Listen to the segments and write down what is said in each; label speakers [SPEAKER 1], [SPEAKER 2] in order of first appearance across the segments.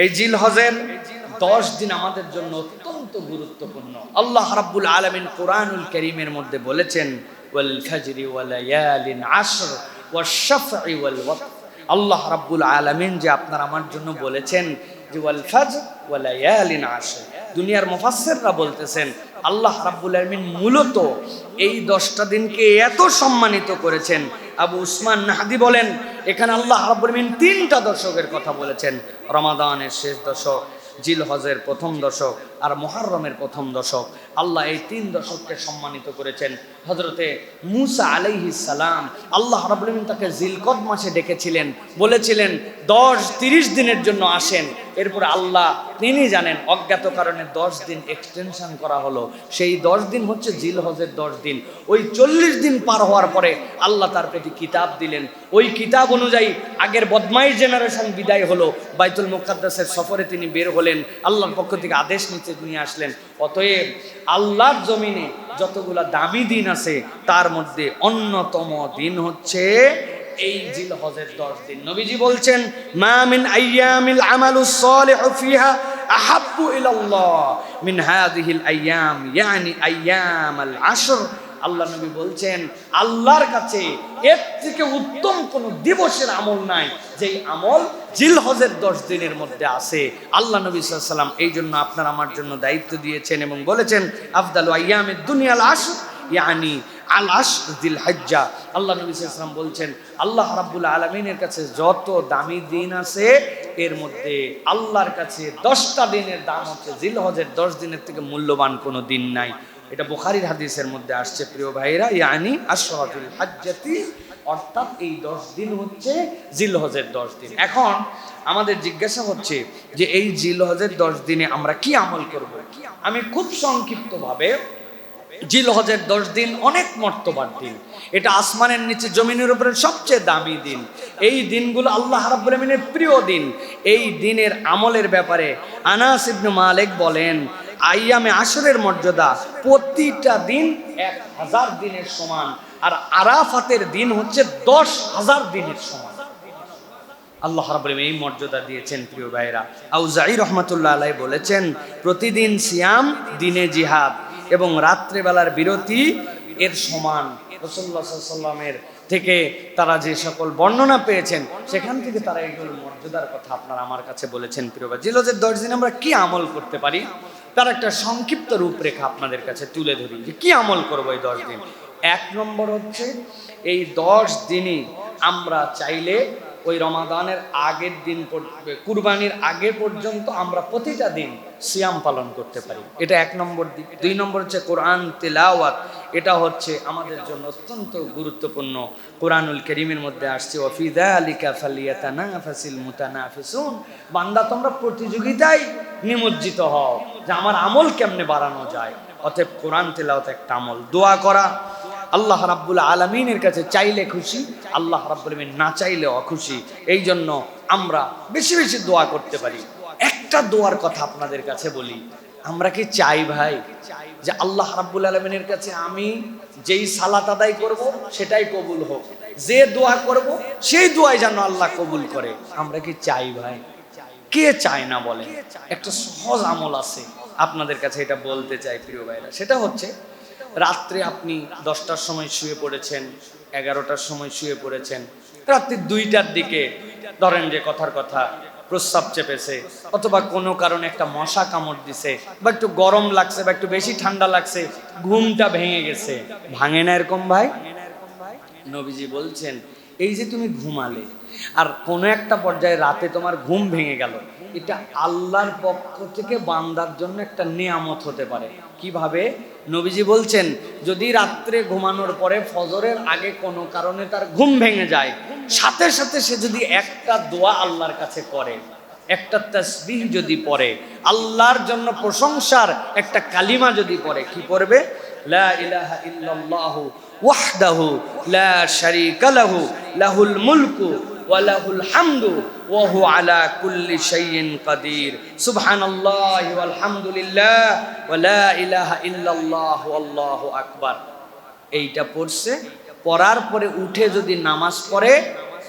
[SPEAKER 1] এই জিল হজের দশ দিন আমাদের জন্য অত্যন্ত গুরুত্বপূর্ণ। আল্লাহ রাব্বুল আলমিন কোরআনুল করিমের মধ্যে বলেছেন আশর আল্লাহ রাব্বুল আলামিন যে আপনার আমার জন্য বলেছেন যে, ওয়াল ফাজর ওয়া লায়ালিন আশর দুনিয়ার মুফাসসিররা বলতেছেন, আল্লাহ রাব্বুল আলামিন মূলত এই দশটা দিনকে এত সম্মানিত করেছেন আবু উসমান নাহাদি বলেন, এখানে আল্লাহ রাব্বুল তিনটা দশকের কথা বলেছেন। রমাদানের শেষ দশক জিল হজের প্রথম দশক আর মোহাররমের প্রথম দশক। আল্লাহ এই তিন দশককে সম্মানিত করেছেন। হজরতে মুসা আলাইহিস সালাম আল্লাহ রাব্বুল তাকে জিলকদ মাসে ডেকেছিলেন। বলেছিলেন, দশ তিরিশ দিনের জন্য আসেন। এরপর আল্লাহ তিনি জানেন, অজ্ঞাত কারণে দশ দিন এক্সটেনশন করা হলো। সেই দশ দিন হচ্ছে জিল হজের দশ দিন। ওই চল্লিশ দিন পার হওয়ার পরে আল্লাহ তার প্রতি কিতাব দিলেন। ওই কিতাব অনুযায়ী আগের বদমাইশ জেনারেশন বিদায় হলো। বাইতুল মুকাদ্দাসের সফরে তিনি বের হলেন। আল্লাহর পক্ষ থেকে আদেশ নিচে নিয়ে আসলেন। অতএব আল্লাহর জমিনে যতগুলা দামি দিন আছে, তার মধ্যে অন্যতম দিন হচ্ছে এই জিল হজের দশ দিন। নবীজি বলছেন মামিন আইয়ামিল আমালু সালিহু ফিহা আহাব্বু ইলাল্লাহ মিন হাদিহিল আইয়াম ইয়ানি আইয়ামাল আশর। আল্লাহ নবী বলছেন, আল্লাহর কাছে এর থেকে উত্তম কোন দিবসের আমল নাই। যেই আমল জিল হজের দশ দিনের মধ্যে আছে। আল্লাহ নবী সাল্লাম এই জন্য আপনার আমার জন্য দায়িত্ব দিয়েছেন এবং বলেছেন, আফদাল আয়ামের দুনিয়াল আশ ইয়ানি আল আশ দিল হজ্জা আল্লাহ নবী সাল্লাম বলছেন, আল্লাহ রাব্বুল আলমিনের কাছে যত দামি দিন আছে, এর মধ্যে আল্লাহর কাছে দশটা দিনের দাম হচ্ছে জিল হজের দশ দিনের থেকে মূল্যবান কোনো দিন নাই। এটা বুখারির হাদিসের মধ্যে আসছে, প্রিয় ভাইরা ইয়ানি আশরাফুল হাজ্জাতি, অর্থাৎ এই দশ দিন হচ্ছে জিলহজের দশ দিন। এখন আমাদের জিজ্ঞাসা হচ্ছে যে এই জিলহজের দশ দিনে আমরা কি আমল করব? আমি খুব সংক্ষিপ্তভাবে, জিলহজের দশ দিন অনেক মর্তবার দিন। এটা আসমানের নিচে জমিনের উপরে সবচেয়ে দামি দিন। এই দিনগুলো আল্লাহ রাব্বুল আমিনের প্রিয় দিন। এই দিনের আমলের ব্যাপারে আনাস ইবনু মালিক বলেন আইয়ামে আসরের মর্যাদা প্রতিটা দিন এক হাজার দিনের সমান। আর আরাফাতের দিন হচ্ছে দশ হাজার দিনের সমান। আল্লাহ রাব্বুল এই মর্যাদা দিয়েছেন, প্রিয় ভাইরা আউজাই রহমাতুল্লাহ আলাই বলেছেন, প্রতিদিন সিয়াম, দিনে জিহাদ এবং রাত্রেবেলার বিরতি এর সমান। রসুল্লাহ সাল্লামের থেকে তারা যে সকল বর্ণনা পেয়েছেন, সেখান থেকে তারা এইগুলো মর্যাদার কথা আপনারা আমার কাছে বলেছেন, প্রিয় ভাই। জিলজের দশ দিন আমরা কি আমল করতে পারি? তার একটা সংক্ষিপ্ত রূপরেখা আপনাদের কাছে তুলে ধরি যে কি আমল করব এই দশ দিন? এক নম্বর হচ্ছে, এই দশ দিনই আমরা চাইলে ওই রমাদানের আগের দিন কুরবানির আগে পর্যন্ত আমরা প্রতিটা দিন সিয়াম পালন করতে পারি। এটা এক নম্বর দিক। দুই নম্বর হচ্ছে কোরআন তেলাওয়াত। এটা হচ্ছে আমাদের জন্য অত্যন্ত গুরুত্বপূর্ণ। কোরআনুল করিমের মধ্যে আসছে ওফিদা আলিকা ফালিয়াতানা ফাসিল মুতানাফিসুন। বান্দা, তোমরা প্রতিযোগিতায় নিমজ্জিত হও যে আমার আমল কেমনে বাড়ানো যায়। অতএব কোরআন তেলাওয়াত একটা আমল। দোয়া করা আল্লাহ রাব্বুল আলমিনের কাছে চাইলে খুশি, আল্লাহ রাব্বুল আলমিন না চাইলে অখুশি এই জন্য আমরা বেশি বেশি দোয়া করতে পারি। একটা দোয়ার কথা আপনাদের কাছে বলি। আমরা কি চাই ভাই যে আল্লাহ রাব্বুল আলমিনের কাছে আমি যেই সালাত আদায় করব, সেটাই কবুল হোক। যে দোয়া করব, সেই দোয়াই যেন আল্লাহ কবুল করে। আমরা কি চাই ভাই? কে চায় না বলেন? একটা সহজ আমল আছে। আপনাদের কাছে এটা বলতে চাই প্রিয় ভাইরা। সেটা হচ্ছে রাত্রে আপনি দশটার সময় শুয়ে পড়েছেন, এগারোটার সময় শুয়ে পড়েছেন, রাত্রি দুইটার দিকে ধরেন যে কথার কথা, প্রস্রাব চেপেছে, অথবা কোনো কারণে একটা মশা কামড় দিছে, বা একটু গরম লাগছে, বা একটু বেশি ঠান্ডা লাগছে, ঘুমটা ভেঙে গেছে। ভাঙে না এরকম ভাই? নবীজি বলছেন, এই যে তুমি ঘুমালে আর কোনো একটা পর্যায়ে রাতে তোমার ঘুম ভেঙে গেল। এটা আল্লাহর পক্ষ থেকে বান্দার জন্য একটা নিয়ামত হতে পারে। কীভাবে? নবীজি বলছেন, যদি রাত্রে ঘুমানোর পরে ফজরের আগে কোনো কারণে তার ঘুম ভেঙে যায়, সাথে সাথে সে যদি একটা দোয়া আল্লাহর কাছে করে, একটা তসবিহ যদি পড়ে, আল্লাহর জন্য প্রশংসার একটা কালিমা যদি পড়ে, কি পড়বে? লা ইলাহা ইল্লাল্লাহু ওয়াহদাহু লা শারীকা লাহু, লাহুল মুলকু ওয়া লাহুল হামদু ওয়া হুয়া আলা কুল্লি শাইইন কাদির। সুবহানাল্লাহি ওয়াল হামদুলিল্লাহ ওয়া লা ইলাহা ইল্লাল্লাহু আল্লাহু আকবার। এইটা পড়ছে, পড়ার পরে উঠে যদি নামাজ পড়ে,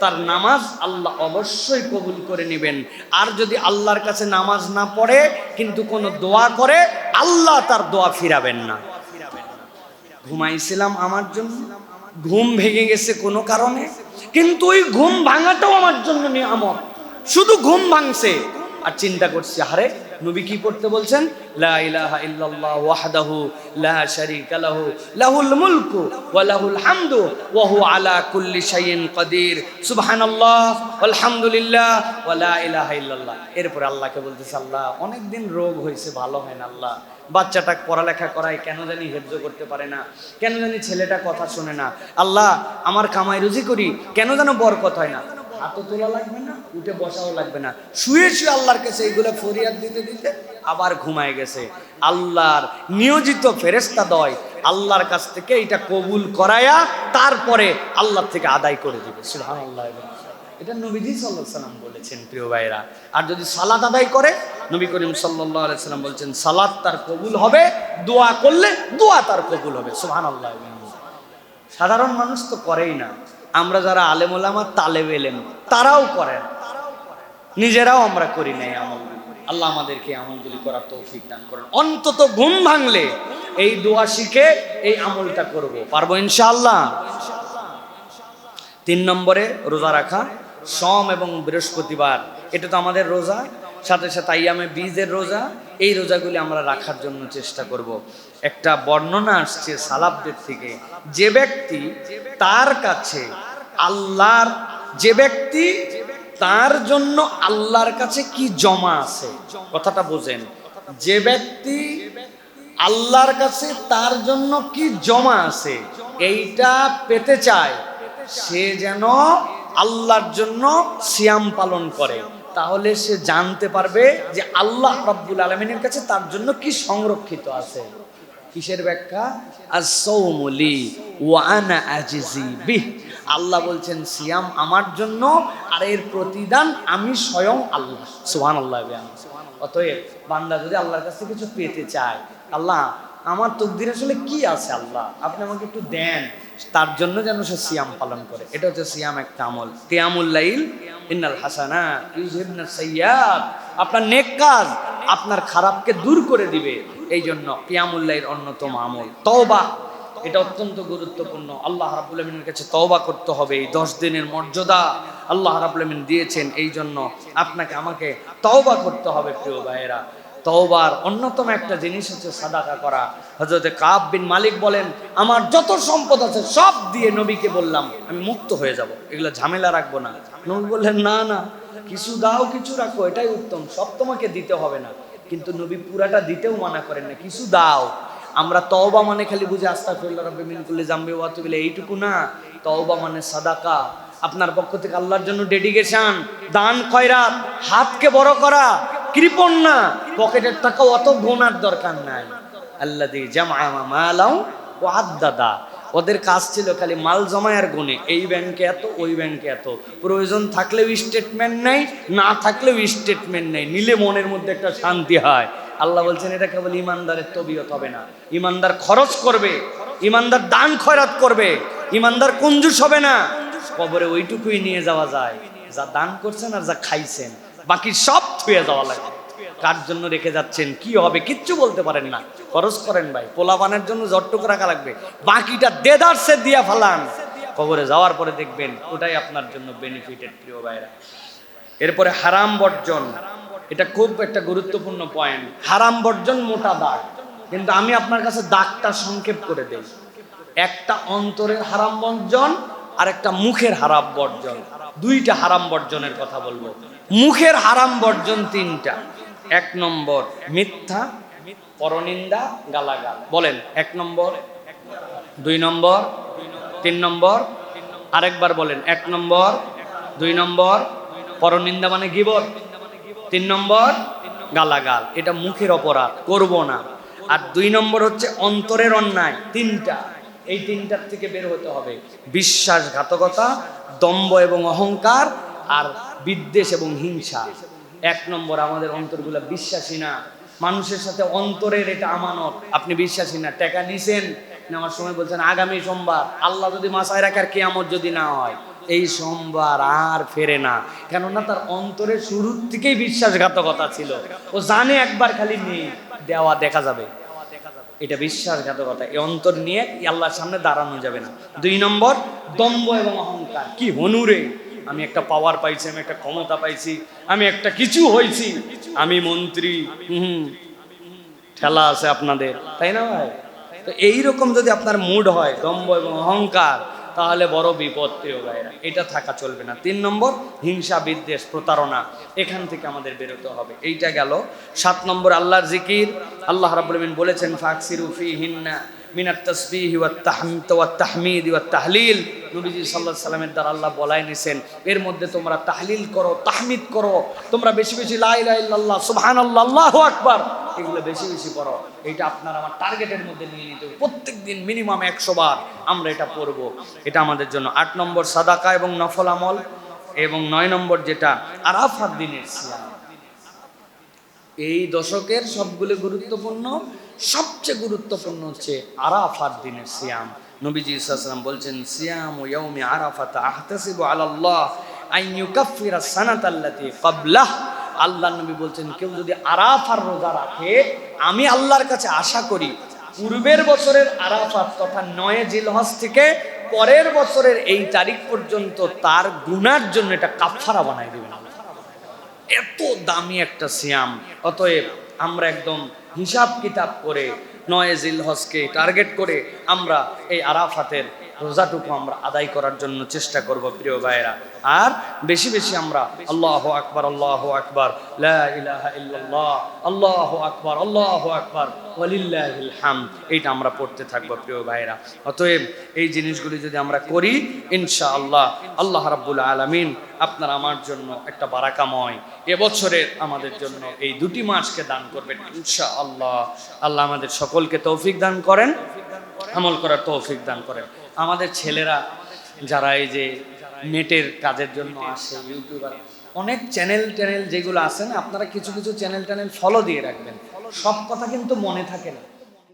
[SPEAKER 1] তার নামাজ আল্লাহ অবশ্যই কবুল করে নেবেন। আর যদি আল্লাহর কাছে নামাজ না পড়ে, কিন্তু কোনো দোয়া করে, আল্লাহ তার দোয়া ফিরাবেন না। ঘুমাইছিলাম আমার জন্য? ঘুম ভেঙে গেছে কোনো কারণে, কিন্তু ওই ঘুম ভাঙাটাও আমার জন্য নিয়ামত। শুধু ঘুম ভাঙছে। আর চিন্তা করছি আরে নবী কি করতে বলছেন? লা ইলাহা ইল্লাল্লাহ ওয়াহদাহু লা শারীকা লাহু, লাহুল মুলকু ওয়া লাহুল হামদু ওয়া হুয়া আলা কুল্লি শাইইন কাদির। সুবহানাল্লাহ, আলহামদুলিল্লাহ ওয়া লা ইলাহা ইল্লাল্লাহ। এরপর আল্লাহকে বলতেছে, আল্লাহ অনেক দিন রোগ হয়েছে, ভালো হয় না, আল্লাহ। বাচ্চাটা পড়ালেখা করায় কেন জানি হেফজ করতে পারে না, কেন জানি ছেলেটা কথা শোনে না। আল্লাহ, আমার কামাই রুজি করি, কেন যেন বরকত হয় না। হাতও তোলা লাগবে না, উঠে বসাও লাগবে না। শুয়ে শুয়ে আল্লাহর কাছে এইগুলো ফরিয়াদ দিতে দিতে আবার ঘুমায় গেছে। আল্লাহর নিয়োজিত ফেরেস্তা দয় আল্লাহর কাছ থেকে এটা কবুল করায়া তারপরে আল্লাহ থেকে আদায় করে দিবে। সুহান আল্লাহ এটা নবীজি সাল্লাহ সাল্লাম বলেছেন, প্রিয় ভাইরা আর যদি সালাত আদায় করে, নবী করিম সাল্লাহ সাল্লাম বলছেন, সালাত তার কবুল হবে, দোয়া করলে দোয়া তার কবুল হবে। সুহান আল্লাহ সাধারণ মানুষ তো করেই না। আমরা যারা আলেমুলামা, তালেব এলেম, তারাও করেন নিজেরাও আমরা করি নাই আমল। আল্লাহ আমাদেরকে আমলগুলি করার তৌফিক দান করেন। অন্তত ঘুম ভাঙলে এই দোয়া শিখে এই আমলটা করব। পারব ইনশাআল্লাহ? তিন নম্বরে রোজা রাখা। সম এবং বৃহস্পতিবার। এটা তো আমাদের রোজা, সাথে সাথে আইয়ামে বীজের রোজা। এই রোজাগুলি আমরা রাখার জন্য চেষ্টা করব। একটা বর্ণনা আসছে সালাবদের থেকে, যে ব্যক্তি তার কাছে আল্লাহর, যে ব্যক্তি তার জন্য আল্লাহর কাছে কি জমা আছে? কথাটা বোঝেন। যে ব্যক্তি আল্লাহর কাছে তার জন্য কি জমা আছে, এইটা পেতে চায়, সে যেন আল্লাহর জন্য সিয়াম পালন করে। তাহলে সে জানতে পারবে যে আল্লাহ রব্বুল আলমিনের কাছে তার জন্য কি সংরক্ষিত আছে। কিসের ব্যাখ্যা? আজ সৌমলি ওয়ানা আজিজি বিহ। আল্লাহ বলছেন, সিয়াম আমার জন্য আর এর প্রতিদান আমি স্বয়ং আল্লাহ। সোহান আল্লাহ অতএব বান্দা যদি আল্লাহর কাছে কিছু পেতে চায়, আল্লাহ আমার তকদির আসলে কি আছে আল্লাহ? আপনি আমাকে একটু দেন। তার জন্য যেন সে সিয়াম পালন করে। এটা হচ্ছে সিয়াম একটা আমল। কিয়ামুল্লাইল ইন্নাল হাসানা ইউজিবনা সাইয়াত আপনার নেক কাজ আপনার খারাপকে দূর করে দিবে। এই জন্য কিয়ামুল্লাইল অন্যতম আমল। তওবা, এটা অত্যন্ত গুরুত্বপূর্ণ। আল্লাহ রাবুল আলমিনের কাছে তওবা করতে হবে। এই দশ দিনের মর্যাদা আল্লাহ রাবুল আলমিন দিয়েছেন। এই জন্য আপনাকে আমাকে তওবা করতে হবে, প্রিয় ভাইয়েরা। তওবার অন্যতম একটা জিনিস হচ্ছে সাদাকা করা। হজরতে কাব বিন মালিক বলেন, আমার যত সম্পদ আছে সব দিয়ে নবীকে বললাম, আমি মুক্ত হয়ে যাব। এগুলো ঝামেলা রাখব না। নবী বললেন, না না, কিছু দাও, কিছু রাখো, এটাই উত্তম, সব তোমাকে দিতে হবে না। কিন্তু নবী পুরাটা দিতেও মানা করেন না, কিছু দাও। আমরা তওবা মানে খালি বুঝে আস্তা ফিল্লা রব্বে মিন কুল্লি জাম্বি ওয়া তুবিলা এইটুকু না। তওবা মানে সাদাকা। আপনার পক্ষ থেকে আল্লাহর জন্য ডেডিকেশন দান, খয়রাত, হাতকে বড় করা কৃপণ না, পকেটের টাকা অত গোনার দরকার নাই। আল্লাহ দি জামা মালাও ও আদাদা ওদের কাজ ছিল খালি মাল জমায়ার গুণে। এই ব্যাংকে এত, ওই ব্যাংকে এত। প্রয়োজন থাকলেও স্টেটমেন্ট নেই, না থাকলেও স্টেটমেন্ট নেই। নিলে মনের মধ্যে একটা শান্তি হয়। আল্লাহ বলছেন, এটা কেবল ইমানদারের তবিয়ত হবে না। ইমানদার খরচ করবে, ইমানদার দান খয়রাত করবে, ইমানদার কঞ্জুস হবে না। কবরে ওইটুকুই নিয়ে যাওয়া যায়। যা দান করছেন আর যা খাইছেন। বাকি সব থুয়ে যাওয়া লাগে। কার জন্য রেখে যাচ্ছেন? কি হবে? কিচ্ছু বলতে পারেন না। খরচ করেন ভাই। পোলাপানের জন্য জটটুকু রাখা লাগবে। বাকিটা দেদারসে দিয়া ফালান। কবরে যাওয়ার পরে দেখবেন ওটাই আপনার জন্য বেনিফিটেড প্রিয় ভাইরা। এরপরে হারাম বর্জন। এটা খুব একটা গুরুত্বপূর্ণ পয়েন্ট হারাম বর্জন মোটা দাগ। কিন্তু আমি আপনার কাছে দাগটা সংক্ষেপ করে দেই। একটা অন্তরের হারাম বর্জন আর একটা মুখের হারাম বর্জন। দুইটা হারাম বর্জনের কথা বলব। মুখের হারাম বর্জন তিনটা। এক নম্বর মিথ্যা, পরনিন্দা, গালাগাল। বলেন, এক নম্বর, দুই নম্বর, তিন নম্বর, আরেকবার বলেন, এক নম্বর, দুই নম্বর, পরনিন্দা মানে গিবত তিন নম্বর, গালাগাল। এটা মুখের অপরাধ, করব না। আর দুই নম্বর হচ্ছে অন্তরের অন্যায়, তিনটা। এই তিনটার থেকে বের হতে হবে। বিশ্বাসঘাতকতা, দম্ভ এবং অহংকার, আর বিদ্বেষ এবং হিংসা। এক নম্বর, আমাদের অন্তরগুলো বিশ্বাসী না। মানুষের সাথে অন্তরের এটা আমানত। আপনি বিশ্বাসী না? টাকা নিছেন, নেওয়ার সময় বলছেন, আগামী সোমবার, আল্লাহ যদি মাসায় রাখার কেয়ামত যদি না হয়, এই সোমবার আর ফেরে না। কেননা তার অন্তরের শুরুর থেকেই বিশ্বাসঘাতকতা ছিল। ও জানে একবার খালি নেই, দেওয়া দেখা যাবে। এটা বিশ্বাসঘাতকতা। এই অন্তর নিয়ে আল্লাহর সামনে দাঁড়ানো যাবে না। দুই নম্বর দম্ভ এবং অহংকার। কি হনুরে! আমি একটা পাওয়ার পাইছি, আমি একটা ক্ষমতা পাইছি, আমি একটা কিছু হয়েছি আমি মন্ত্রী, হুম। ঠেলা আছে আপনাদের, তাই না ভাই? তো এইরকম যদি আপনার মুড হয়, দম্ভ এবং অহংকার, তাহলে বড় বিপদ প্রিয় ভাইরা এটা থাকা চলবে না। তিন নম্বর, হিংসা, বিদ্বেষ, প্রতারণা, এখান থেকে আমাদের বেরোতে হবে। এইটা গেল। সাত নম্বর, আল্লাহর জিকির। আল্লাহ রাব্বুল আলামিন বলেছেন, ফাকসিরু ফিহিন্না মিনাত তাসবিহি ওয়াত তাহমিদ ওয়াত তাহলিল। নবীজি আলাইহি সাল্লামের দ্বারা আল্লাহ বলাই নিছেন, এর মধ্যে তোমরা তাহলিল করো, তাহমিদ করো, তোমরা বেশি বেশি লা ইলাহা ইল্লাল্লাহ, সুবহানাল্লাহ, আল্লাহু আকবার এগুলো বেশি বেশি পড়ো। এটা আপনার আমার টার্গেটের মধ্যে নিয়ে নিতে হবে। প্রত্যেক দিন মিনিমাম একশো বার আমরা এটা পড়ব। এটা আমাদের জন্য আট নম্বর সাদাকা এবং নফল আমল এবং নয় নম্বর যেটা আরাফাত দিনের সিয়াম। এই দশকের সবগুলো গুরুত্বপূর্ণ, সবচেয়ে গুরুত্বপূর্ণ হচ্ছে আরাফাত দিনের সিয়াম। নবীজি সাল্লাম বলছেন, সিয়াম ইয়াউমি আরাফাত আহতাসিবু আলাল্লাহ আন ইউকাফিরা সানাতাল্লাতি ক্বাবলাহ আল্লাহ নবী বলছেন, কেউ যদি আরাফার রোজা রাখে, আমি আল্লাহর কাছে আশা করি, পূর্বের বছরের আরাফাত তথা নয় জিলহজ থেকে পরের বছরের এই তারিখ পর্যন্ত তার গুনার জন্য এটা কাফারা বানাই দেবেন। এত দামি একটা সিয়াম, অতএব আমরা একদম হিসাব কিতাব করে নয় জিলহজকে টার্গেট করে আমরা এই আরাফাতের রোজাটুকু আমরা আদায় করার জন্য চেষ্টা করব, প্রিয় ভাইয়েরা। আর বেশি বেশি আমরা আল্লাহ আকবার আল্লাহ আকবার আল্লাহ আকবার আল্লাহ আকবার হামদ, এইটা আমরা পড়তে থাকব, প্রিয় ভাইয়েরা। অতএব এই জিনিসগুলি যদি আমরা করি, ইনশাআল্লাহ আল্লাহ আল্লাহ রাব্বুল আলামিন আপনার আমার জন্য একটা বারাকাময় এবছরের আমাদের জন্য এই দুটি মাসকে দান করবেন, ইনশাআল্লাহ। আল্লাহ আমাদের সকলকে তৌফিক দান করেন, আমল করার তৌফিক দান করেন। আমাদের ছেলেরা যারা এই যে নেটের কাজের জন্য আসে, ইউটিউবার, অনেক চ্যানেল ট্যানেল যেগুলো আছে না, আপনারা কিছু কিছু চ্যানেল ট্যানেল ফলো দিয়ে রাখবেন। সব কথা কিন্তু মনে থাকে না।